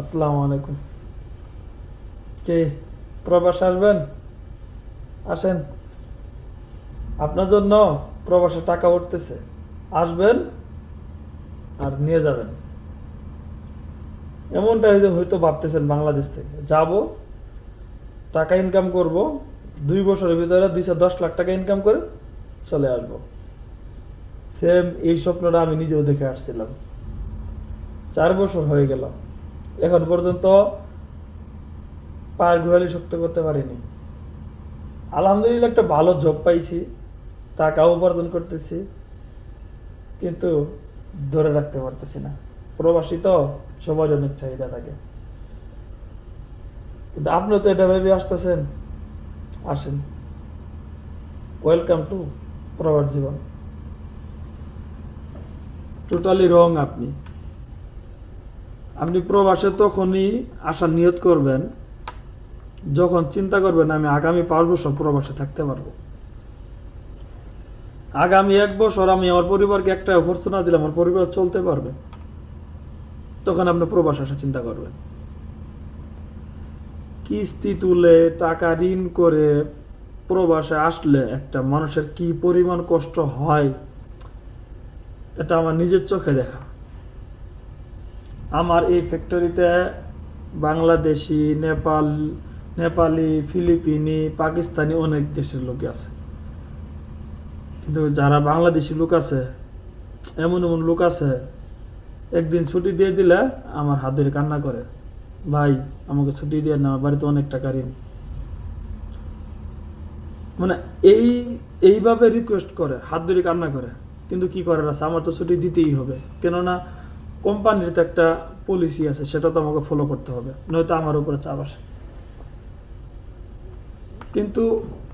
আসসালামু আলাইকুম। কে? প্রবাস আসবেন? আসেন। আপনার জন্য প্রবাসে টাকা উঠতেছে। আসবেন আর নিয়ে যাবেন। এমনটা হয়তো হয়তো ভাবতেছেন বাংলাদেশ থেকে। যাব, টাকা ইনকাম করব, দুই বছরের ভিতরে দুইশো দশ লাখ টাকা ইনকাম করে চলে আসব। সেম এই স্বপ্নটা আমি নিজেও দেখে আসছিলাম। চার বছর হয়ে গেল। এখন পর্যন্ত পায়ের ঘোরালি শক্ত করতে পারিনি। আলহামদুলিল্লাহ একটা ভালো জব পাইছি টাকা উপার্জন করতেছি, কিন্তু ধরে রাখতে পারতেছি না। প্রবাসী তো সবার অনেক চাহিদা থাকে। কিন্তু আপনি তো এটা ভেবে আসতেছেন, আসেন। ওয়েলকাম টু প্রবাস জীবন। টোটালি রং আপনি। আপনি প্রবাসে তখনই আসার নিয়ত করবেন, যখন চিন্তা করবেন আমি আগামী পাঁচ বছর প্রবাসে থাকতে পারব। আগামী এক বছর আমি আমার পরিবারকে একটা খরচ না দিলে আমার পরিবার চলতে পারবে। তখন আপনি প্রবাস আসা চিন্তা করবেন। কিস্তি তুলে টাকা ঋণ করে প্রবাসে আসলে একটা মানুষের কি পরিমাণ কষ্ট হয়, এটা আমার নিজের চোখে দেখা। আমার এই ফ্যাক্টরিতে বাংলাদেশি, নেপাল, নেপালি, ফিলিপিনি, পাকিস্তানি অনেক দেশের লোক আছে। কিন্তু যারা বাংলাদেশি লোক আছে, এমন এমন লোক আছে, একদিন ছুটি দিয়ে দিলে আমার হাত ধরে কান্না করে, ভাই, আমাকে ছুটি দিয়ে না বাড়িতে অনেক টাকা ঋণ। মানে এই, এইভাবে রিকোয়েস্ট করে, হাত ধরে কান্না করে, কিন্তু কি করার আছে? আমার তো ছুটি দিতেই হবে। কেননা কোম্পানির তো একটা পলিসি আছে, সেটা তো আমাকে ফলো করতে হবে, নয়তো আমার উপরে চাপ আসে। কিন্তু